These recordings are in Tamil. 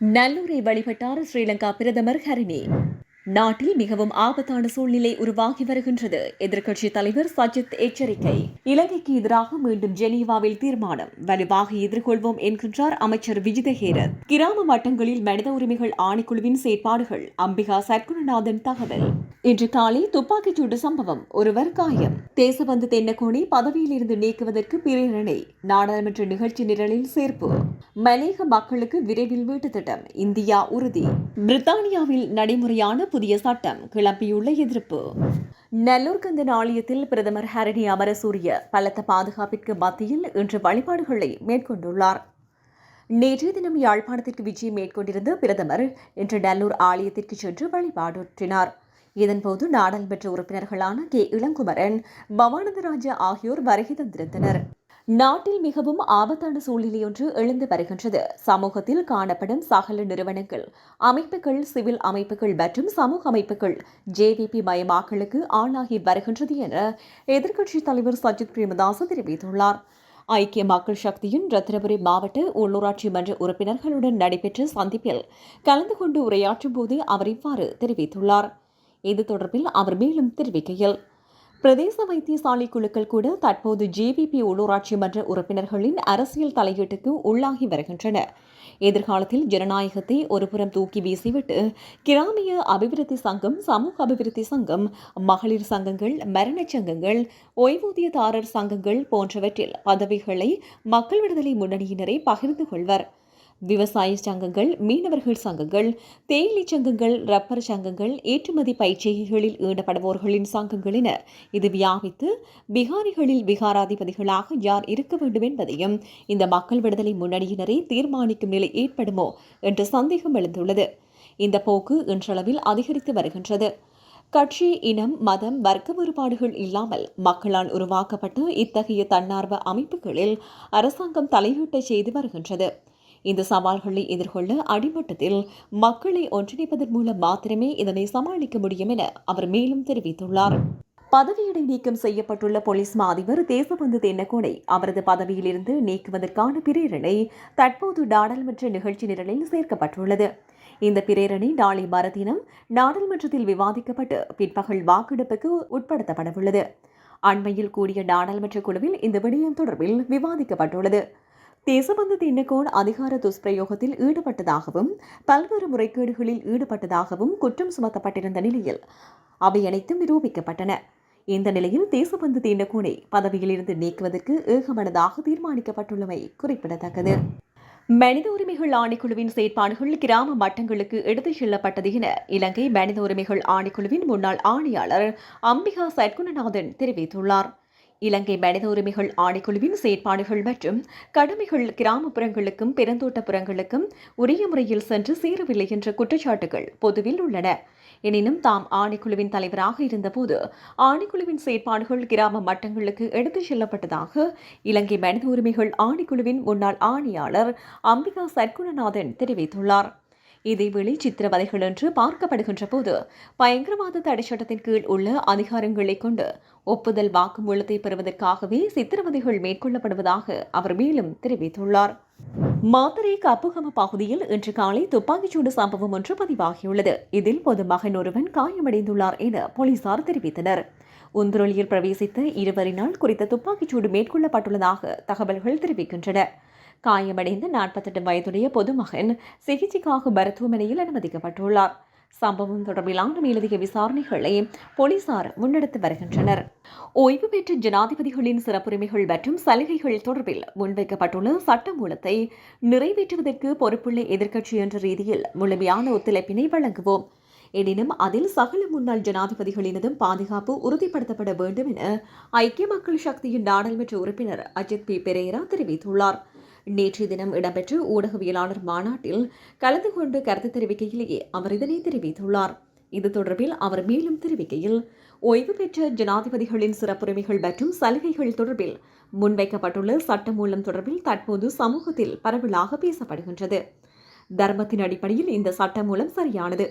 நல்லூரை வழிபட்டார் ஸ்ரீலங்கா பிரதமர் ஹரிணி. நாட்டில் மிகவும் ஆபத்தான சூழ்நிலை உருவாகி வருகின்றது. எதிர்க்கட்சித் தலைவர் சஜித் எச்சரிக்கை. இலங்கைக்கு எதிராக மீண்டும் ஜெனீவாவில் தீர்மானம். வலுவாக எதிர்கொள்வோம் என்கின்றார் அமைச்சர் விஜிதஹேரத் கிராம வட்டங்களில் மனித உரிமைகள் ஆணைக்குழுவின் செயற்பாடுகள். அம்பிகா சர்க்குணநாதன் தகவல். இன்று காலை துப்பாக்கிச் சூடு சம்பவம். ஒருவர் காயம். தேசபந்து தென்னகோனை பதவியிலிருந்து நீக்குவதற்கு பிரேரணை. நாடாளுமன்ற நிகழ்ச்சி நிரலில் சேர்ப்பு. மலேக மக்களுக்கு விரைவில் வீட்டு திட்டம். இந்தியா உறுதி. பிரித்தானியாவில் நடைமுறையான புதிய சட்டம் கிளம்பியுள்ள எதிர்ப்பு. நல்லூர் கந்தன் ஆலயத்தில் பிரதமர் ஹரணி அமரசூரிய பலத்த பாதுகாப்பிற்கு மத்தியில் இன்று வழிபாடுகளை மேற்கொண்டுள்ளார். நேற்றைய தினம் யாழ்ப்பாணத்திற்கு விஜயம் மேற்கொண்டிருந்த பிரதமர் இன்று நல்லூர் ஆலயத்திற்கு சென்று வழிபாடுற்றினார். இதன்போது நாடாளுமன்ற உறுப்பினர்களான கே. இளங்குமரன் பவானந்தராஜா ஆகியோர் வருகை தந்திருந்தனர். நாட்டில் மிகவும் ஆபத்தான சூழ்நிலையொன்று எழுந்து வருகின்றது. சமூகத்தில் காணப்படும் சகல நிறுவனங்கள் அமைப்புகள் சிவில் அமைப்புகள் மற்றும் சமூக அமைப்புகள் ஜேவிபி மயமாக்கலுக்கு ஆளாகி வருகின்றது என எதிர்க்கட்சித் தலைவர் சஜித் பிரேமதாஸ் தெரிவித்துள்ளார். ஐக்கிய மக்கள் சக்தியின் ரத்தினபுரி மாவட்ட உள்ளூராட்சி மன்ற உறுப்பினர்களுடன் நடைபெற்ற சந்திப்பில் கலந்து கொண்டு உரையாற்றும் போது அவர் இவ்வாறு தெரிவித்துள்ளார். இது தொடர்பில் அவர் மேலும் தெரிவிக்கையில் பிரதேச வைத்தியசாலை குழுக்கள் கூட தற்போது ஜேவிபி உள்ளூராட்சி மன்ற உறுப்பினர்களின் அரசியல் தலையீட்டுக்கு உள்ளாகி வருகின்றன எதிர்காலத்தில் ஜனநாயகத்தை ஒருபுறம் தூக்கி வீசிவிட்டு கிராமிய அபிவிருத்தி சங்கம் சமூக அபிவிருத்தி சங்கம் மகளிர் சங்கங்கள் மரணச் சங்கங்கள் ஓய்வூதியதாரர் சங்கங்கள் போன்றவற்றில் பதவிகளை மக்கள் விடுதலை முன்னணியினரை பகிர்ந்து கொள்வர். விவசாய சங்கங்கள் மீனவர்கள் சங்கங்கள் தேயிலை சங்கங்கள் ரப்பர் சங்கங்கள் ஏற்றுமதி பயிற்சிகளில் ஈடுபடுவோர்களின் சங்கங்கள் என இது வியாபித்து பிகாரிகளில் விகாராதிபதிகளாக யார் இருக்க வேண்டும் என்பதையும் இந்த மக்கள் விடுதலை முன்னணியினரை தீர்மானிக்கும் நிலை ஏற்படுமோ என்ற சந்தேகம் எழுந்துள்ளது. இந்த போக்கு இன்றளவில் அதிகரித்து வருகின்றது. கட்சி இனம் மதம் வர்க்க வேறுபாடுகள் இல்லாமல் மக்களால் உருவாக்கப்பட்ட இத்தகைய தன்னார்வ அமைப்புகளில் அரசாங்கம் தலையீட்டை செய்து வருகின்றது. இந்த சவால்களை எதிர்கொள்ள அடிமட்டத்தில் மக்களை ஒன்றிணைப்பதன் மூலம் மாத்திரமே இதனை சமாளிக்க முடியும் என அவர் மேலும் தெரிவித்துள்ளார். பதவியிடை நீக்கம் செய்யப்பட்டுள்ள போலீஸ் மா அதிபர் தேசபந்து தென்னகோனை அவரது பதவியிலிருந்து நீக்குவதற்கான பிரேரணை தற்போது நாடாளுமன்ற நிகழ்ச்சி நிரலில் சேர்க்கப்பட்டுள்ளது. இந்த பிரேரணை நாளை மறுதினம் நாடாளுமன்றத்தில் விவாதிக்கப்பட்டு பிற்பகல் வாக்கெடுப்புக்கு உட்படுத்தப்படவுள்ளது. அண்மையில் கூடிய நாடாளுமன்ற குழுவில் இந்த விடயம் தொடர்பில் விவாதிக்கப்பட்டுள்ளது. தேசபந்து தின்னகோன் அதிகார துஷ்பிரயோகத்தில் ஈடுபட்டதாகவும் பல்வேறு முறைகேடுகளில் ஈடுபட்டதாகவும் குற்றம் சுமத்தப்பட்டிருந்த நிலையில் அவை அனைத்தும் நிரூபிக்கப்பட்டன. இந்த நிலையில் தேசபந்து தின்னகோனை பதவியிலிருந்து நீக்குவதற்கு ஏகமனதாக தீர்மானிக்கப்பட்டுள்ளமை குறிப்பிடத்தக்கது. மனித உரிமைகள் ஆணைக்குழுவின் செயற்பாடுகள் கிராம மட்டங்களுக்கு எடுத்துச் செல்லப்பட்டது என இலங்கை மனித உரிமைகள் ஆணைக்குழுவின் முன்னாள் ஆணையாளர் அம்பிகா சட்குணநாதன் தெரிவித்துள்ளார். இலங்கை மனித உரிமைகள் ஆணைக்குழுவின் செயற்பாடுகள் மற்றும் கடமைகள் கிராமப்புறங்களுக்கும் பெருந்தோட்டப்புறங்களுக்கும் உரிய முறையில் சென்று சேரவில்லை என்ற குற்றச்சாட்டுகள் பொதுவில் உள்ளன. எனினும் தாம் ஆணைக்குழுவின் தலைவராக இருந்தபோது ஆணைக்குழுவின் செயற்பாடுகள் கிராம மட்டங்களுக்கு எடுத்துச் செல்லப்பட்டதாக இலங்கை மனித உரிமைகள் ஆணைக்குழுவின் முன்னாள் ஆணையாளர் அம்பிகா சர்க்குணநாதன் தெரிவித்துள்ளார். இதேவேளை சித்திரவதைகள் என்று பார்க்கப்படுகின்ற போது பயங்கரவாத தடை சட்டத்தின் கீழ் உள்ள அதிகாரங்களை கொண்டு ஒப்புதல் வாக்குமூலத்தை பெறுவதற்காகவே சித்திரவதைகள் மேற்கொள்ளப்படுவதாக அவர் மேலும் தெரிவித்துள்ளார். மாத்தரை கப்புகம பகுதியில் இன்று காலை துப்பாக்கிச்சூடு சம்பவம் ஒன்று பதிவாகியுள்ளது. இதில் பொதுமகன் ஒருவன் காயமடைந்துள்ளார் என போலீசார் தெரிவித்தனர். உந்துரொலியில் பிரவேசித்த இருவரினால் குறித்த துப்பாக்கிச்சூடு மேற்கொள்ளப்பட்டுள்ளதாக தகவல்கள் தெரிவிக்கின்றன. காயமடைந்த நாற்பத்தெட்டு வயதுடைய பொதுமகன் சிகிச்சைக்காக மருத்துவமனையில் அனுமதிக்கப்பட்டுள்ளார். சம்பவம் தொடர்பிலான மேலதிக விசாரணைகளை போலீசார் முன்னெடுத்து வருகின்றனர். ஓய்வு பெற்ற ஜனாதிபதிகளின் சிறப்புரிமைகள் மற்றும் சலுகைகள் தொடர்பில் முன்வைக்கப்பட்டுள்ள சட்டமூலத்தை நிறைவேற்றுவதற்கு பொறுப்புள்ள எதிர்க்கட்சி என்ற ரீதியில் முழுமையான ஒத்துழைப்பினை வழங்குவோம். எனினும் அதில் சகல முன்னாள் ஜனாதிபதிகளினதும் பாதுகாப்பு உறுதிப்படுத்தப்பட வேண்டும் என ஐக்கிய மக்கள் சக்தியின் நாடாளுமன்ற உறுப்பினர் அஜித் பி. பெரேரா தெரிவித்துள்ளார். நேற்றைய தினம் இடம்பெற்ற ஊடகவியலாளர் மாநாட்டில் கலந்து கொண்டு கருத்து தெரிவிக்கையிலேயே அவர் இதனை தெரிவித்துள்ளார். இது தொடர்பில் அவர் மேலும் தெரிவிக்கையில் ஓய்வு பெற்ற ஜனாதிபதிகளின் சிறப்புரிமைகள் மற்றும் சலுகைகள் தொடர்பில் முன்வைக்கப்பட்டுள்ள சட்டமூலம் தொடர்பில் தற்போது சமூகத்தில் பரவலாக பேசப்படுகின்றது. தர்மத்தின் அடிப்படையில் இந்த சட்டமூலம் சரியானது.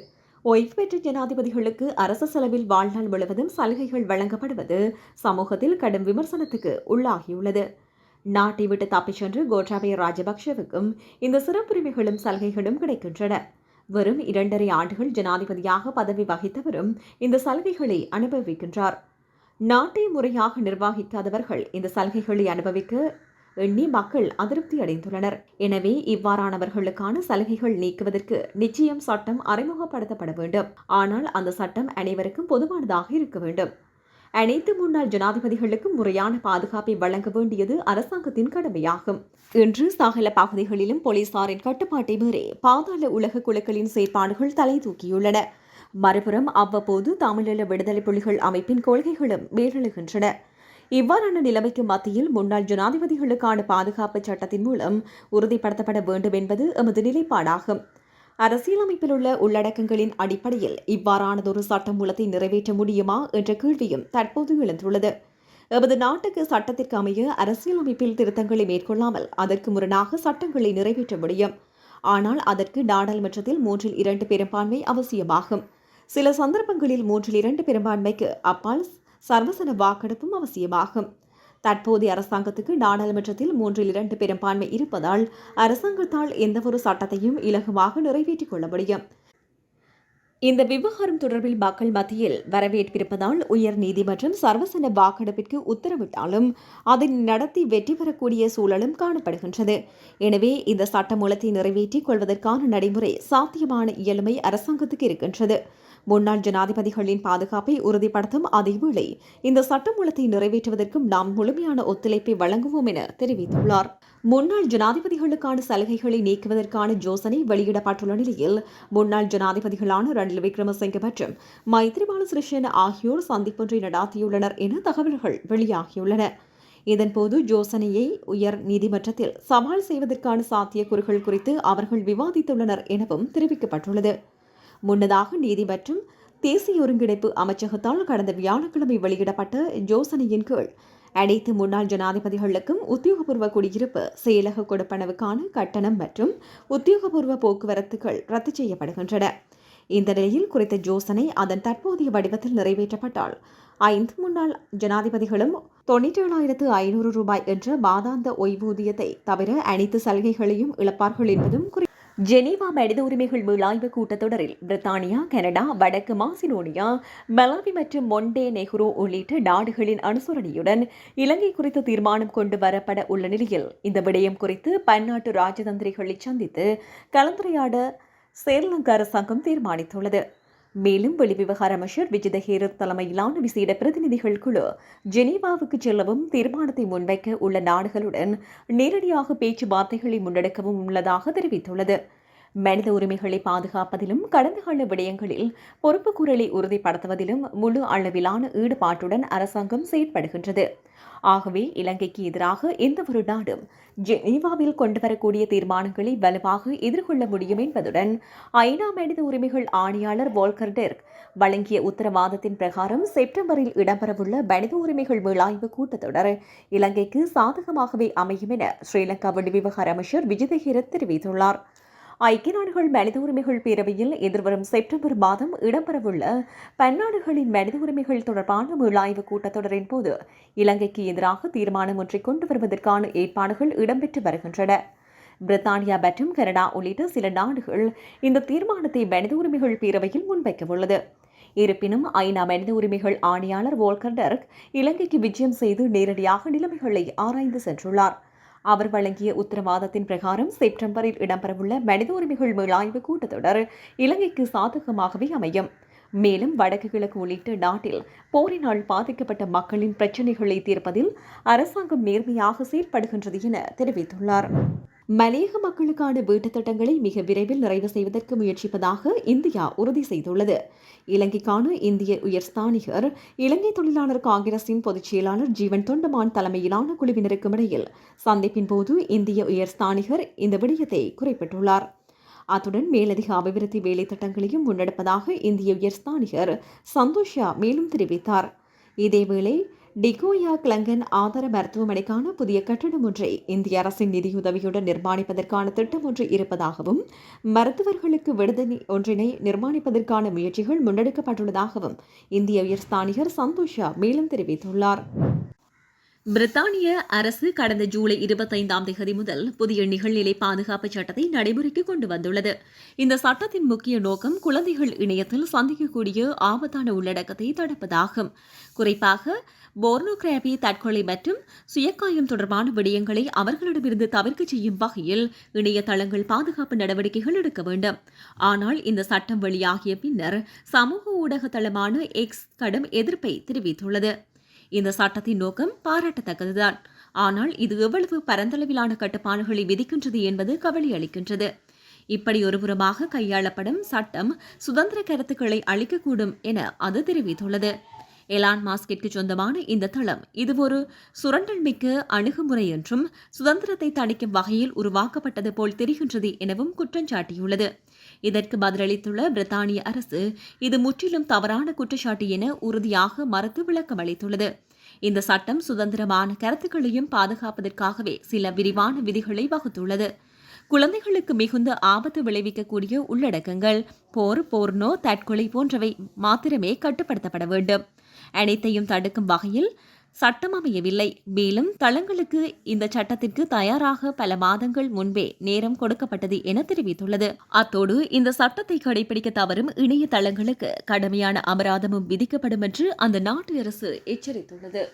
ஓய்வு பெற்ற ஜனாதிபதிகளுக்கு அரசு செலவில் வாழ்நாள் முழுவதும் சலுகைகள் வழங்கப்படுவது சமூகத்தில் கடும் விமர்சனத்துக்கு உள்ளாகியுள்ளது. நாட்டை விட்டு தப்பிச் சென்று கோட்டாபய ராஜபக்ஷவுக்கும் இந்த சிறப்புரிமைகளும் சலுகைகளும் கிடைக்கின்றன. வெறும் இரண்டரை ஆண்டுகள் ஜனாதிபதியாக பதவி வகித்தவரும் இந்த சலுகைகளை அனுபவிக்கின்றார். நாட்டை முறையாக நிர்வகிக்காதவர்கள் இந்த சலுகைகளை அனுபவிக்க எண்ணி மக்கள் அதிருப்தி அடைந்துள்ளனர். எனவே இவ்வாறானவர்களுக்கான சலுகைகள் நீக்குவதற்கு நிச்சயம் சட்டம் அறிமுகப்படுத்தப்பட வேண்டும். ஆனால் அந்த சட்டம் அனைவருக்கும் பொதுவானதாக இருக்க வேண்டும். அனைத்து முன்னாள் ஜனாதிபதிகளுக்கும் முறையான பாதுகாப்பை வழங்க வேண்டியது அரசாங்கத்தின் கடமையாகும். இன்று சகல பகுதிகளிலும் போலீசாரின் கட்டுப்பாட்டை மீறி பாதாள உலக குழுக்களின் செயற்பாடுகள் தலை தூக்கியுள்ளன மறுபுறம் அவ்வப்போது தமிழீழ விடுதலை புலிகள் அமைப்பின் கொள்கைகளும் மேலெழுகின்றன. இவ்வாறான நிலைமைக்கு மத்தியில் முன்னாள் ஜனாதிபதிகளுக்கான பாதுகாப்பு சட்டத்தின் மூலம் உறுதிப்படுத்தப்பட வேண்டும் என்பது எமது நிலைப்பாடாகும். அரசியலமைப்பில் உள்ள உள்ளடக்கங்களின் அடிப்படையில் இவ்வாறானதொரு சட்ட மூலத்தை நிறைவேற்ற முடியுமா என்ற கேள்வியும் தற்போது எழுந்துள்ளது. எமது நாட்டுக்கு சட்டத்திற்கு அமைய அரசியலமைப்பில் திருத்தங்களை மேற்கொள்ளாமல் அதற்கு முரணாக சட்டங்களை நிறைவேற்ற முடியும். ஆனால் அதற்கு நாடாளுமன்றத்தில் மூன்றில் இரண்டு பெரும்பான்மை அவசியமாகும். சில சந்தர்ப்பங்களில் மூன்றில் இரண்டு பெரும்பான்மைக்கு அப்பால் சர்வசன வாக்கெடுப்பும் அவசியமாகும். தற்போதைய அரசாங்கத்துக்கு நாடாளுமன்றத்தில் மூன்றில் இரண்டு பெரும்பான்மை இருப்பதால் அரசாங்கத்தால் எந்தவொரு சட்டத்தையும் இலகுவாக நிறைவேற்றிக் கொள்ள முடியும். இந்த விவகாரம் தொடர்பில் மக்கள் மத்தியில் வரவேற்பிருப்பதால் உயர் நீதிமன்றம் சர்வசன வாக்கெடுப்பிற்கு உத்தரவிட்டாலும் அதை நடத்தி வெற்றி பெறக்கூடிய சூழலும் காணப்படுகின்றது. எனவே இந்த சட்டமூலத்தை நிறைவேற்றிக் கொள்வதற்கான நடைமுறை சாத்தியமான இயலுமை அரசாங்கத்துக்கு இருக்கின்றது. முன்னாள் ஜனாதிபதிகளின் பாதுகாப்பை உறுதிப்படுத்தும் அதேவேளை இந்த சட்டமூலத்தை நிறைவேற்றுவதற்கும் நாம் முழுமையான ஒத்துழைப்பை வழங்குவோம் என தெரிவித்துள்ளார். முன்னாள் ஜனாதிபதிகளுக்கான சலுகைகளை நீக்குவதற்கான யோசனை வெளியிடப்பட்டுள்ள நிலையில் முன்னாள் ஜனாதிபதிகளான ரணில் விக்ரமசிங்க மற்றும் மைத்ரிபால சிறிசேன ஆகியோர் சந்திப்பொன்றை நடாத்தியுள்ளனர் என தகவல்கள் வெளியாகியுள்ளன. இதன்போது யோசனையை உயர் நீதிமன்றத்தில் சவால் செய்வதற்கான சாத்தியக்கூறுகள் குறித்து அவர்கள் விவாதித்துள்ளனர் எனவும் தெரிவிக்கப்பட்டுள்ளது. முன்னதாக நீதி மற்றும் தேசிய ஒருங்கிணைப்பு அமைச்சகத்தால் கடந்த வியாழக்கிழமை வெளியிடப்பட்ட யோசனையின் கீழ் அனைத்து முன்னாள் ஜனாதிபதிகளுக்கும் உத்தியோகபூர்வ குடியிருப்பு செயலக கொடுப்பனவுக்கான கட்டணம் மற்றும் உத்தியோகபூர்வ போக்குவரத்துகள் ரத்து செய்யப்படுகின்றன. இந்த நிலையில் குறித்த யோசனை அதன் தற்போதைய வடிவத்தில் நிறைவேற்றப்பட்டால் ஐந்து முன்னாள் ஜனாதிபதிகளும் தொண்ணூற்றி ஏழாயிரத்து ஐநூறு ரூபாய் என்ற மாதாந்த ஓய்வூதியத்தை தவிர அனைத்து சலுகைகளையும் இழப்பார்கள் என்பதும் குறி ஜெனீவா மனித உரிமைகள் மீளாய்வு கூட்டத்தொடரில் பிரித்தானியா கனடா வடக்கு மாசினோனியா மலாவி மற்றும் மொண்டே நெஹ்ரோ உள்ளிட்ட நாடுகளின் அனுசரணையுடன் இலங்கை குறித்து தீர்மானம் கொண்டு வரப்பட உள்ள நிலையில் இந்த விடயம் குறித்து பன்னாட்டு ராஜதந்திரிகளை சந்தித்து கலந்துரையாட ஸ்ரீலங்கா அரசாங்கம் தீர்மானித்துள்ளது. மேலும் வெளிவிவகார அமைச்சர் விஜித ஹேரத் தலைமையிலான விசேட பிரதிநிதிகள் குழு ஜெனீவாவுக்கு செல்லவும் தீர்மானத்தை முன்வைக்க உள்ள நாடுகளுடன் நேரடியாக பேச்சுவார்த்தைகளை முன்னெடுக்கவும் உள்ளதாக தெரிவித்துள்ளது. மனித உரிமைகளை பாதுகாப்பதிலும் கடந்த கால விடயங்களில் பொறுப்புக்கூறலை உறுதிப்படுத்துவதிலும் முழு அளவிலான ஈடுபாட்டுடன் அரசாங்கம் செயற்படுகின்றது. ஆகவே இலங்கைக்கு எதிராக எந்த ஒரு நாடும் ஜெனீவாவில் கொண்டுவரக்கூடிய தீர்மானங்களை வலுவாக எதிர்கொள்ள முடியும் என்பதுடன் ஐநா மனித உரிமைகள் ஆணையாளர் வால்கர் டெர்க் வழங்கிய உத்தரவாதத்தின் பிரகாரம் செப்டம்பரில் இடம்பெறவுள்ள மனித உரிமைகள் மீளாய்வு கூட்டத்தொடர் இலங்கைக்கு சாதகமாகவே அமையும் என ஸ்ரீலங்கா வெளிவிவகார அமைச்சர் விஜயதஹீரத் தெரிவித்துள்ளார். ஐக்கிய நாடுகள் மனித உரிமைகள் பேரவையில் எதிர்வரும் செப்டம்பர் மாதம் இடம்பெறவுள்ள பன்னாடுகளின் மனித உரிமைகள் தொடர்பான மீளாய்வு கூட்டத்தொடரின் போது இலங்கைக்கு எதிராக தீர்மானம் ஒன்றை கொண்டு வருவதற்கான ஏற்பாடுகள் இடம்பெற்று வருகின்றன. பிரித்தானியா மற்றும் கனடா உள்ளிட்ட சில நாடுகள் இந்த தீர்மானத்தை மனித உரிமைகள் பேரவையில் முன்வைக்கவுள்ளது. இருப்பினும் ஐநா மனித உரிமைகள் ஆணையாளர் வோல்கர் டர்க் இலங்கைக்கு விஜயம் செய்து நேரடியாக நிலைமைகளை ஆராய்ந்து சென்றுள்ளார். அவர் வழங்கிய உத்தரவாதத்தின் பிரகாரம் செப்டம்பரில் இடம்பெறவுள்ள மனித உரிமைகள் மீளாய்வு கூட்டத்தொடர் இலங்கைக்கு சாதகமாகவே அமையும். மேலும் வடக்கு கிழக்கு உள்ளிட்ட நாட்டில் போரினால் பாதிக்கப்பட்ட மக்களின் பிரச்சினைகளை தீர்ப்பதில் அரசாங்கம் நேர்மையாக செயல்படுகின்றது என தெரிவித்துள்ளார். மலையக மக்களுக்கான வீட்டுத் திட்டங்களை மிக விரைவில் நிறைவு செய்வதற்கு முயற்சிப்பதாக இந்தியா உறுதி செய்துள்ளது. இலங்கைக்கான இந்திய உயர்ஸ்தானிகர் இலங்கை தொழிலாளர் காங்கிரசின் பொதுச் செயலாளர் ஜீவன் தொண்டமான் தலைமையிலான குழுவினருக்கும் இடையில் சந்திப்பின் போது இந்திய உயர்ஸ்தானிகர் இந்த விடயத்தை குறிப்பிட்டுள்ளார். அத்துடன் மேலதிக அபிவிருத்தி வேலை திட்டங்களையும் முன்னெடுப்பதாக இந்திய உயர்ஸ்தானிகர் சந்தோஷா மேலும் தெரிவித்தார். இதேவேளை டிகோயா கிளங்கன் ஆதார மருத்துவமனைக்கான புதிய கட்டடம் ஒன்றை இந்திய அரசின் நிதியுதவியுடன் நிர்மாணிப்பதற்கான திட்டம் ஒன்று இருப்பதாகவும் மருத்துவர்களுக்கு விடுதலை ஒன்றினை நிர்மாணிப்பதற்கான முயற்சிகள் முன்னெடுக்கப்பட்டுள்ளதாகவும் இந்திய உயர்ஸ்தானிகர் சந்தோஷா மேலும் தெரிவித்துள்ளார். பிரித்தானிய அரசு கடந்த ஜூலை இருபத்தைந்தாம் தேதி முதல் புதிய நிகழ்நிலை பாதுகாப்பு சட்டத்தை நடைமுறைக்கு கொண்டு வந்துள்ளது. இந்த சட்டத்தின் முக்கிய நோக்கம் குழந்தைகள் இணையத்தில் சந்திக்கக்கூடிய ஆபத்தான உள்ளடக்கத்தை தடுப்பதாகும். குறிப்பாக போர்னோகிராபி தற்கொலை மற்றும் சுயக்காயம் தொடர்பான விடயங்களை அவர்களிடமிருந்து தவிர்க்க செய்யும் வகையில் இணையதளங்கள் பாதுகாப்பு நடவடிக்கைகள் எடுக்க வேண்டும். ஆனால் இந்த சட்டம் வெளியாகிய பின்னர் சமூக ஊடக தளமான எக்ஸ் கடும் எதிர்ப்பை தெரிவித்துள்ளது. இந்த சட்டத்தின் நோக்கம் பாராட்டத்தக்கதுதான். ஆனால் இது எவ்வளவு பரந்தளவிலான கட்டுப்பாடுகளை விதிக்கின்றது என்பது கவலை அளிக்கின்றது. இப்படி ஒருபுறமாக கையாளப்படும் சட்டம் சுதந்திர கருத்துக்களை அளிக்கக்கூடும் என அது தெரிவித்துள்ளது. எலான் மாஸ்கிற்கு சொந்தமான இந்த தளம். இது ஒரு சுரண்டல் மிக்க அணுகுமுறை என்றும் சுதந்திரத்தை தணிக்கும் வகையில் உருவாக்கப்பட்டது போல் தெரிகின்றது எனவும் குற்றம் சாட்டியுள்ளது. இதற்கு பதிலளித்துள்ள பிரித்தானிய அரசு இது முற்றிலும் தவறான குற்றச்சாட்டு என உறுதியாக மறுத்து விளக்கம் அளித்துள்ளது. இந்த சட்டம் சுதந்திரமான கருத்துக்களையும் பாதுகாப்பதற்காகவே சில விரிவான விதிகளை வகுத்துள்ளது. குழந்தைகளுக்கு மிகுந்த ஆபத்து விளைவிக்கக்கூடிய உள்ளடக்கங்கள் போர் போர்னோ தற்கொலை போன்றவை மாத்திரமே கட்டுப்படுத்தப்பட வேண்டும். அனைத்தையும் தடுக்கும் வகையில் சட்டம் அமையவில்லை. மேலும் தளங்களுக்கு இந்த சட்டத்திற்கு தயாராக பல மாதங்கள் முன்பே நேரம் கொடுக்கப்பட்டது என தெரிவித்துள்ளது. அத்தோடு இந்த சட்டத்தை கடைபிடிக்க தவறும் இணையதளங்களுக்கு கடுமையான அபராதமும் விதிக்கப்படும் என்று அந்த நாட்டு அரசு எச்சரித்துள்ளது.